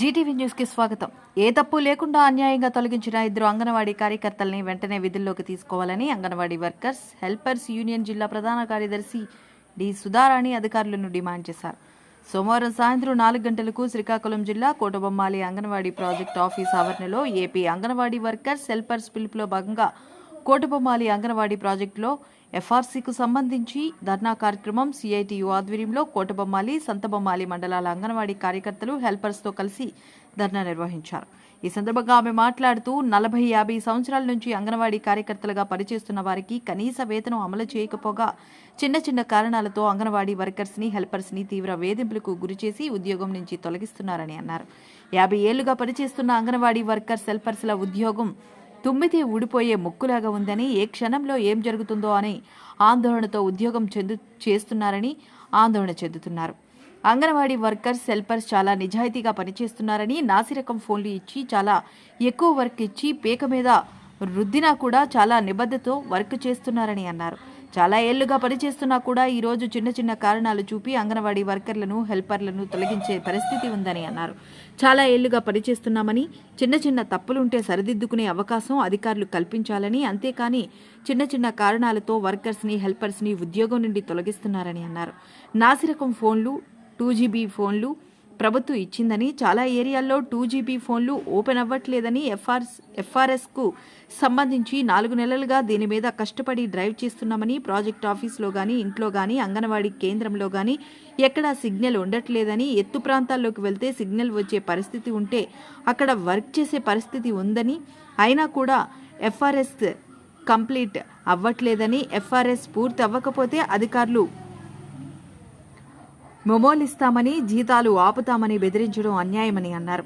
Zee TV న్యూస్కి స్వాగతం. ఏ తప్పు లేకుండా అన్యాయంగా తొలగించిన ఇద్దరు అంగన్వాడీ కార్యకర్తల్ని వెంటనే విధుల్లోకి తీసుకోవాలని అంగన్వాడీ వర్కర్స్ హెల్పర్స్ యూనియన్ జిల్లా ప్రధాన కార్యదర్శి డి సుధారాణి అధికారులను డిమాండ్ చేశారు. సోమవారం సాయంత్రం నాలుగు గంటలకు శ్రీకాకుళం జిల్లా కోటబొమ్మాలి అంగన్వాడీ ప్రాజెక్ట్ ఆఫీస్ ఆవరణలో ఏపీ అంగన్వాడీ వర్కర్స్ హెల్పర్స్ పిలుపులో భాగంగా కోటబొమ్మాలి అంగన్వాడీ ప్రాజెక్టులో ఎఫ్ఆర్సీకు సంబంధించి ధర్నా కార్యక్రమం సిఐటియు ఆధ్వర్యంలో కోటబొమ్మాలి సంతబొమ్మాలి మండలాల అంగన్వాడీ కార్యకర్తలు హెల్పర్స్తో కలిసి ధర్నా నిర్వహించారు. ఈ సందర్భంగా ఆమె మాట్లాడుతూ నలభై యాభై సంవత్సరాల నుంచి అంగన్వాడీ కార్యకర్తలుగా పనిచేస్తున్న వారికి కనీస వేతనం అమలు చేయకపోగా చిన్న చిన్న కారణాలతో అంగన్వాడీ వర్కర్స్ని హెల్పర్స్ని తీవ్ర వేధింపులకు గురిచేసి ఉద్యోగం నుంచి తొలగిస్తున్నారని అన్నారు. యాభై ఏళ్ళుగా పనిచేస్తున్న అంగన్వాడీ వర్కర్స్ హెల్పర్స్ల ఉద్యోగం తుమ్మితే ఊడిపోయే ముక్కులాగా ఉందని ఏ క్షణంలో ఏం జరుగుతుందో అని ఆందోళనతో ఉద్యోగం చెందు చేస్తున్నారని ఆందోళన చెందుతున్నారు. అంగన్వాడీ వర్కర్స్ హెల్పర్స్ చాలా నిజాయితీగా పనిచేస్తున్నారని నాసిరకం ఫోన్లు ఇచ్చి చాలా ఎక్కువ వర్క్ ఇచ్చి పేక మీద రుద్దినా కూడా చాలా నిబద్ధతో వర్క్ చేస్తున్నారని అన్నారు. చాలా ఏళ్ళుగా పనిచేస్తున్నా కూడా ఈరోజు చిన్న చిన్న కారణాలు చూపి అంగన్వాడీ వర్కర్లను హెల్పర్లను తొలగించే పరిస్థితి ఉందని అన్నారు. చాలా ఏళ్ళుగా పనిచేస్తున్నామని చిన్న చిన్న తప్పులుంటే సరిదిద్దుకునే అవకాశం అధికారులు కల్పించాలని అంతేకాని చిన్న చిన్న కారణాలతో వర్కర్స్ని హెల్పర్స్ని ఉద్యోగం నుండి తొలగిస్తున్నారని అన్నారు. నాసిరకం ఫోన్లు టూ జీబీ ఫోన్లు ప్రభుత్వం ఇచ్చిందని చాలా ఏరియాల్లో టూ జీబీ ఫోన్లు ఓపెన్ అవ్వట్లేదని ఎఫ్ఆర్ ఎఫ్ఆర్ఎస్కు సంబంధించి నాలుగు నెలలుగా దీని మీద కష్టపడి డ్రైవ్ చేస్తున్నామని ప్రాజెక్ట్ ఆఫీస్లో కానీ ఇంట్లో కానీ అంగన్వాడీ కేంద్రంలో కానీ ఎక్కడా సిగ్నల్ ఉండట్లేదని ఎత్తు ప్రాంతాల్లోకి వెళ్తే సిగ్నల్ వచ్చే పరిస్థితి ఉంటే అక్కడ వర్క్ చేసే పరిస్థితి ఉందని అయినా కూడా ఎఫ్ఆర్ఎస్ కంప్లీట్ అవ్వట్లేదని ఎఫ్ఆర్ఎస్ పూర్తి అవ్వకపోతే అధికారులు మొబోలిస్తామని జీతాలు ఆపుతామని బెదిరించడం అన్యాయమని అన్నారు.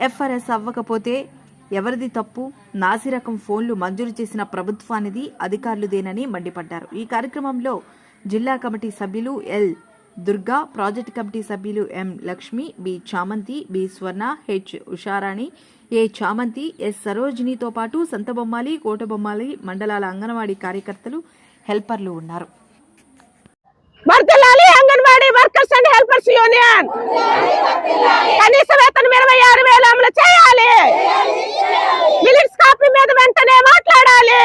ఎఫ్ఆర్ఎస్ అవ్వకపోతే ఎవరిది తప్పు? నాసిరకం ఫోన్లు మంజూరు చేసిన ప్రభుత్వానిది అధికారులదేనని మండిపడ్డారు. ఈ కార్యక్రమంలో జిల్లా కమిటీ సభ్యులు ఎల్. దుర్గా ప్రాజెక్ట్ కమిటీ సభ్యులు M. Lakshmi B. Chamanthi B. Swarna H. Usharani A. Chamanthi S. సరోజినితో పాటు సంతబొమ్మాలి కోటబొమ్మాలి మండలాల అంగన్వాడీ కార్యకర్తలు హెల్పర్లు ఉన్నారు. Anganwadi workers and helpers union కనీస వేతనం ఇరవై ఆరు వేలు అమలు చేయాలి. మిలిట్స్ కాపీ మీద వెంటనే మాట్లాడాలి.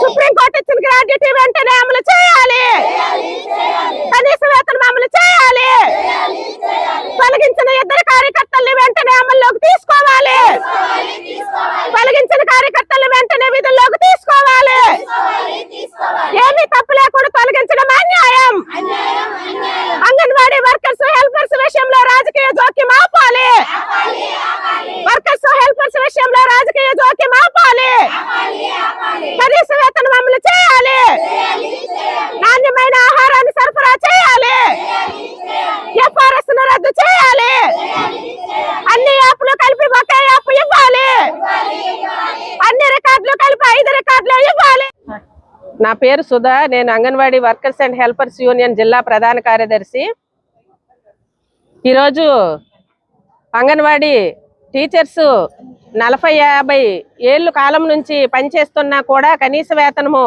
సుప్రీం కోర్టు ఇచ్చిన గ్రాడ్యుటీ వెంటనే అమలు చేయాలి. కనీస వేతనం అమలు చేయాలి. తొలగించిన ఇద్దరు కార్యకర్తల్ని వెంటనే అమల్లోకి తీసుకోవాలి. తొలగించిన కార్యకర్తలు వెంటనే విధుల్లోకి తీసుకోవాలి. ఏమీ తప్పు లేకుండా అంగన్వాడీ వర్కర్స్ హెల్పర్స్ విషయంలో రాజకీయ జోక్యం ఆపాలి. వర్కర్స్ హెల్పర్స్ విషయంలో రాజకీయ జోక్యం ఆపాలి. కనీస వేతనం అమలు చేయాలి. నాణ్యమైన ఆహారాన్ని సరఫరా చేయాలి. ఎఫ్ఆర్ఎస్ను రద్దు చేయాలి. అన్ని యాప్లు కలిపి ఒకే యాప్ ఇవ్వాలి. అన్ని రికార్డులు కలిపి ఐదు రికార్డులు ఇవ్వాలి. నా పేరు సుధా. నేను anganwadi workers and helpers union జిల్లా ప్రధాన కార్యదర్శి. ఈరోజు అంగన్వాడీ టీచర్స్ నలభై యాభై ఏళ్ళు కాలం నుంచి పనిచేస్తున్నా కూడా కనీస వేతనము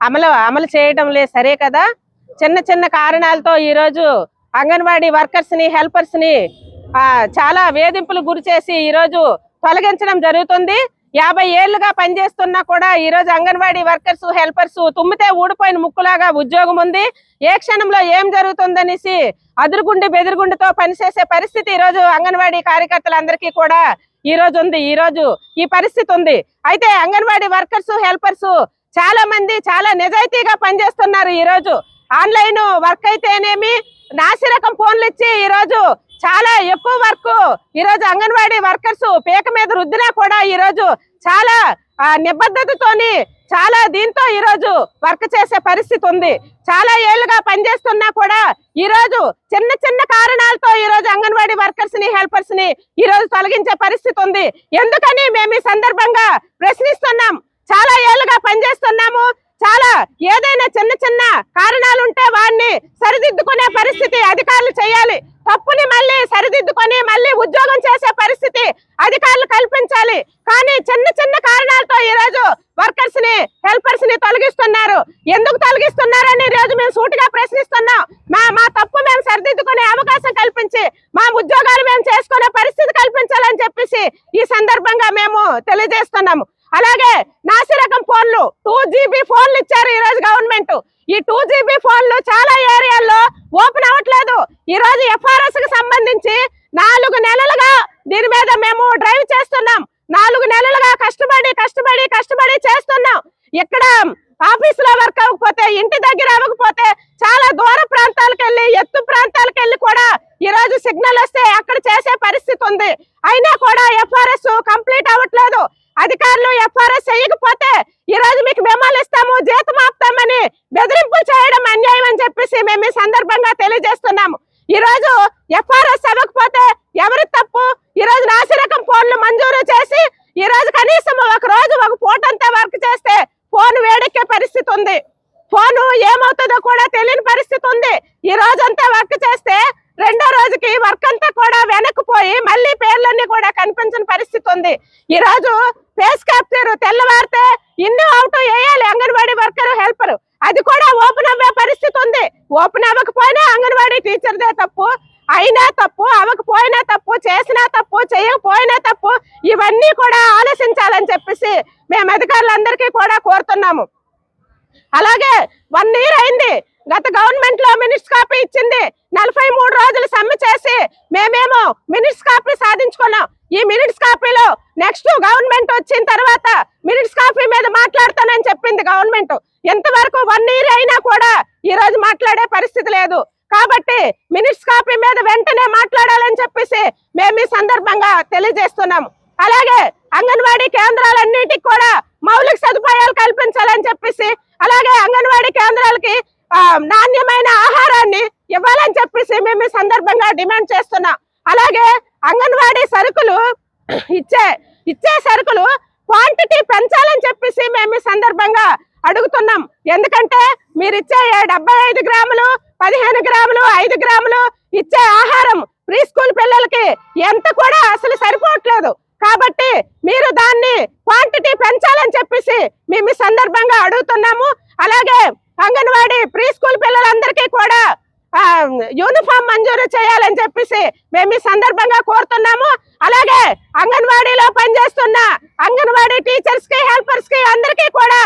అమలు అమలు చేయడం లేదు సరే కదా? చిన్న చిన్న కారణాలతో ఈరోజు అంగన్వాడీ వర్కర్స్ని హెల్పర్స్ని చాలా వేధింపులు గురి చేసి ఈరోజు తొలగించడం జరుగుతుంది. యాభై ఏళ్ళుగా పనిచేస్తున్నా కూడా ఈ రోజు అంగన్వాడీ వర్కర్స్ హెల్పర్స్ తుమ్మితే ఊడిపోయిన ముక్కులాగా ఉద్యోగం ఉంది. ఏ క్షణంలో ఏం జరుగుతుందనేసి అదురుగుండి బెదురుగుండితో పనిచేసే పరిస్థితి ఈ రోజు అంగన్వాడీ కార్యకర్తలందరికీ కూడా ఈ రోజు ఉంది. ఈ రోజు ఈ పరిస్థితి ఉంది. అయితే అంగన్వాడీ వర్కర్స్ హెల్పర్స్ చాలా మంది చాలా నిజాయితీగా పనిచేస్తున్నారు ఈ రోజు. ఆన్లైన్ వర్క్ అయితేనేమి నాసిరకం ఫోన్లు ఇచ్చి ఈ రోజు చాలా ఎక్కువ వర్క్. ఈ రోజు అంగన్వాడీ వర్కర్స్ పీక మీద రుద్దినా కూడా ఈ రోజు చాలా ఆ, నిబద్ధతతోని చాలా దీంతో ఈ రోజు వర్క్ చేసే పరిస్థితి ఉంది. చాలా ఏళ్ళుగా పనిచేస్తున్నా కూడా ఈ రోజు చిన్న చిన్న కారణాలతో ఈరోజు అంగన్వాడీ వర్కర్స్ని హెల్పర్స్ని ఈ రోజు తొలగించే పరిస్థితి ఉంది. ఎందుకని మేము ఈ సందర్భంగా ప్రశ్నిస్తున్నాం. చాలా ఏళ్ళుగా పనిచేస్తున్నాము. చాలా ఏ చిన్న చిన్న కారణాలు ఉంటే వాడిని సరిదిద్దుకునే పరిస్థితి అధికారులు చేయాలి. తప్పుని మళ్ళీ సరిదిద్దుకొని మళ్ళీ ఉద్యోగం చేసే పరిస్థితి అధికారులు కల్పించాలి. కానీ చిన్న చిన్న కారణాలతో ఈ రోజు వర్కర్స్ని హెల్పర్స్ని తొలగిస్తున్నారు. ఎందుకు తొలగిస్తున్నారని అని రోజు మేము సూటిగా ప్రశ్నిస్తున్నాం. మా మా తప్పు మేము సరిదిద్దుకునే అవకాశం కల్పించి మా ఉద్యోగాలు మేము చేసుకునే పరిస్థితి కల్పించాలని చెప్పేసి ఈ సందర్భంగా మేము తెలియజేస్తున్నాము. అలాగే నాసిరకం ఫోన్లు టూ జీబీ ఫోన్లు ఇచ్చారు ఈ రోజు గవర్నమెంట్ ఈ టూ జీబీ ఫోన్లు చాలా ఏరియాల్లో ఓపెన్ అవ్వట్లేదు. ఈ రోజు ఎఫ్ఆర్ఎస్కి సంబంధించి నాలుగు నెలలుగా దీని మీద మేము డ్రైవ్ చేస్తున్నాం. నాలుగు నెలలుగా కష్టపడి కష్టపడి కష్టపడి చేస్తున్నాం. ఇక్కడ ఆఫీస్లో వర్క్ అవ్వకపోతే ఇంటి దగ్గర అవ్వకపోతే చాలా దూర ప్రాంతాలకు వెళ్ళి ఎత్తు ప్రాంతాలకు వెళ్ళి కూడా ఈ రోజు సిగ్నల్ వస్తే అక్కడ చేసే పరిస్థితి ఉంది. అయినా కూడా ఎఫ్ఆర్ఎస్ కంప్లీట్ అవ్వట్లేదు. అధికారులు ఎఫ్ఆర్ఎస్ చేయకపోతే ఈ రోజు మీకు మెమోలు ఇస్తాము జీతం ఆపుతామని బెదిరింపులు చేయడం అన్యాయం అని చెప్పేసి మేము ఈ సందర్భంగా తెలియజేస్తున్నాము. ఈ రోజు ఎఫ్ఆర్ఎస్ అవ్వకపోతే ఎవరి తప్పు? ఈ రోజు నాసిరకం ఫోన్లు మంజూరు చేసి ఈ రోజు కనీసం ఒక రోజు ఒక పూటంతా వర్క్ చేస్తే ఫోన్ వేడెక్కే పరిస్థితి ఉంది. ఫోన్ ఏమవుతుందో కూడా తెలియని పరిస్థితి ఉంది. ఈ రోజంతా వర్క్ చేస్తే రెండో రోజుకి వర్క్ అంతా కూడా వెనక్కిపోయి మళ్ళీ పేర్లన్నీ కూడా కనిపించని పరిస్థితి ఉంది. ఈ రోజు ఫేస్ క్యాప్చర్ తెల్లవారితే ఇన్ని అవుట్ వేయాలి. అంగన్వాడీ వర్కర్ హెల్పర్ అది కూడా ఓపెన్ అవ్వే పరిస్థితి ఉంది. ఓపెన్ అవ్వకపోయినా అంగన్వాడీ టీచర్దే తప్పు. అయినా తప్పు అవ్వకపోయినా తప్పు చేసినా తప్పు చేయకపోయినా తప్పు ఇవన్నీ కూడా ఆలోచించాలని చెప్పేసి మేము అధికారులందరికీ కూడా కోరుతున్నాము. అలాగే వన్ ఇయర్ అయింది. గత గవర్నమెంట్లో మినిట్స్ కాపీ ఇచ్చింది. నలభై మూడు రోజులు సమ్మె చేసి మేమేమో మినిట్స్ కాపీ సాధించుకున్నాం. ఈ మినిట్స్ కాపీలో నెక్స్ట్ గవర్నమెంట్ వచ్చిన తర్వాత మినిట్స్ కాపీ మీద మాట్లాడతానని చెప్పింది గవర్నమెంట్ ఎంతవరకు వన్ ఇయర్ అయినా కూడా ఈ రోజు మాట్లాడే పరిస్థితి లేదు. కాబట్టి మినిట్స్ కాపీ మీద వెంటనే మాట్లాడాలని చెప్పేసి మేము ఈ సందర్భంగా తెలియజేస్తున్నాము అలాగే అంగన్వాడీ కేంద్రాలన్నిటికి కూడా మౌలిక సదుపాయాలు కల్పించాలని చెప్పేసి అలాగే అంగన్వాడీ కేంద్రాలకి నాణ్యమైన ఆహారాన్ని ఇవ్వాలని చెప్పేసి మేము ఈ సందర్భంగా డిమాండ్ చేస్తున్నాం. అలాగే అంగన్వాడీ సరుకులు ఇచ్చే ఇచ్చే సరుకులు క్వాంటిటీ పెంచాలని చెప్పేసి మేము ఈ సందర్భంగా అడుగుతున్నాం. ఎందుకంటే మీరు ఇచ్చే డెబ్బై ఐదు గ్రాములు పదిహేను గ్రాములు ఐదు గ్రాములు ఇచ్చే ఆహారం ప్రీ స్కూల్ పిల్లలకి ఎంత కూడా అసలు సరిపోవట్లేదు. కాబట్టి మీరు దాన్ని క్వాంటిటీ పెంచాలని చెప్పేసి మేము ఈ సందర్భంగా అడుగుతున్నాము. అలాగే అంగన్వాడీ ప్రీ స్కూల్ పిల్లలందరికీ కూడా యూనిఫామ్ మంజూరు చేయాలని చెప్పేసి మేము ఈ సందర్భంగా కోరుతున్నాము. అలాగే అంగన్వాడీలో పనిచేస్తున్న అంగన్వాడీ టీచర్స్కి హెల్పర్స్కి అందరికీ కూడా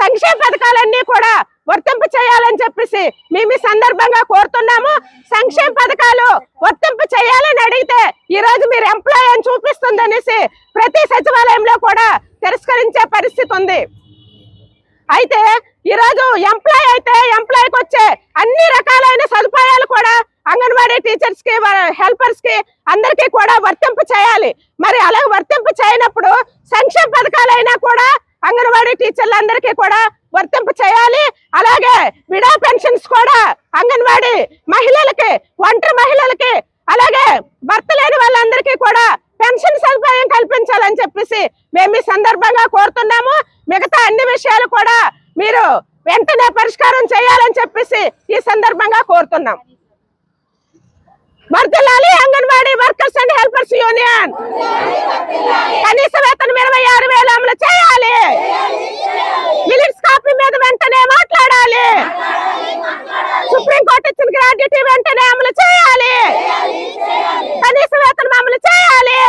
సంక్షేమ పథకాలన్నీ కూడా వర్తింపు చేయాలని చెప్పేసి మేము ఈ సందర్భంగా కోరుతున్నాము. సంక్షేమ పథకాలు వర్తింపు చేయాలని అడిగితే ఈ రోజు మీరు ఎంప్లాయ్ అని చూపిస్తుందనేసి ప్రతి సచివాలయంలో కూడా తిరస్కరించే పరిస్థితి ఉంది. అయితే ఈ రోజు ఎంప్లాయ్ అయితే ఎంప్లాయ్కి వచ్చే అన్ని రకాలైన సదుపాయాలు కూడా అంగన్వాడీ టీచర్స్కి హెల్పర్స్కి అందరికీ కూడా వర్తింపు చేయాలి. మరి అలా వర్తింపు చేయనప్పుడు సంక్షేమ పథకాలైనా కూడా అంగన్వాడీ టీచర్లందరికీ కూడా వర్తింపు చేయాలి. అలాగే విడా పెన్షన్స్ కూడా అంగన్వాడీ మహిళలకి ఒంటరి మహిళలకి అలాగే భర్త లేని వాళ్ళందరికీ కూడా పెన్షన్ సదుపాయం కల్పించాలని చెప్పేసి మేము ఈ సందర్భంగా కోరుతున్నాము. మిగతా అన్ని విషయాలు కూడా మీరు వెంటనే పరిష్కారం చేయాలని చెప్పేసి ఈ సందర్భంగా కోరుతున్నాం. వర్దిల్లాలి anganwadi workers and helpers union. కనీస వేతనం ఇరవై ఆరు వేలు అమలు చేయాలి. మిలిట్స్ కాపీ మీద వెంటనే మాట్లాడాలి. సుప్రీంకోర్టు ఇచ్చిన గ్రాడ్యుటీ వెంటనే అమలు చేయాలి. కనీస వేతనం అమలు చేయాలి.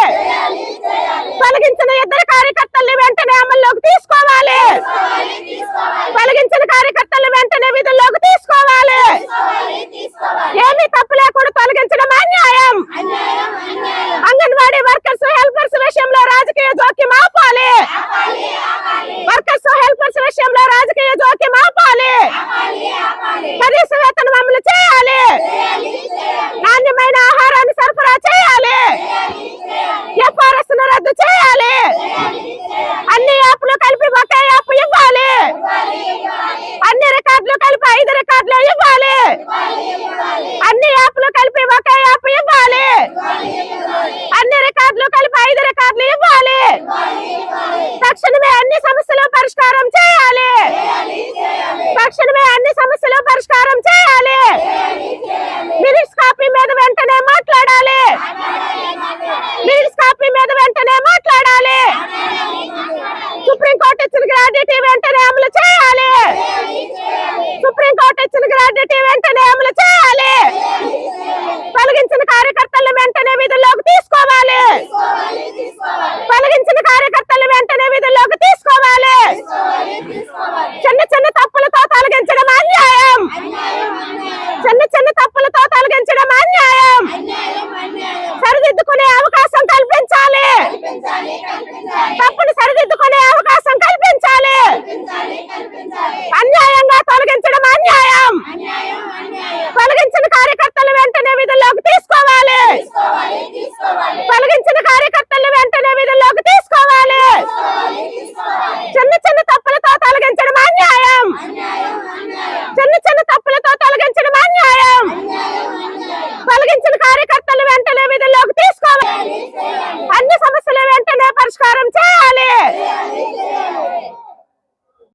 సుప్రీంకోర్టు ఇచ్చిన గ్రాడ్యుటీ వెంటనే అమలు చేయాలి. సుప్రీంకోర్టు ఇచ్చిన గ్రాడ్యుటీ వెంటనే అమలు చేయాలి. తొలగించిన కార్యకర్తలను వెంటనే విధుల్లోకి తీసుకోవాలి. తొలగించిన కార్యకర్త తొలగించిన కార్యకర్తలు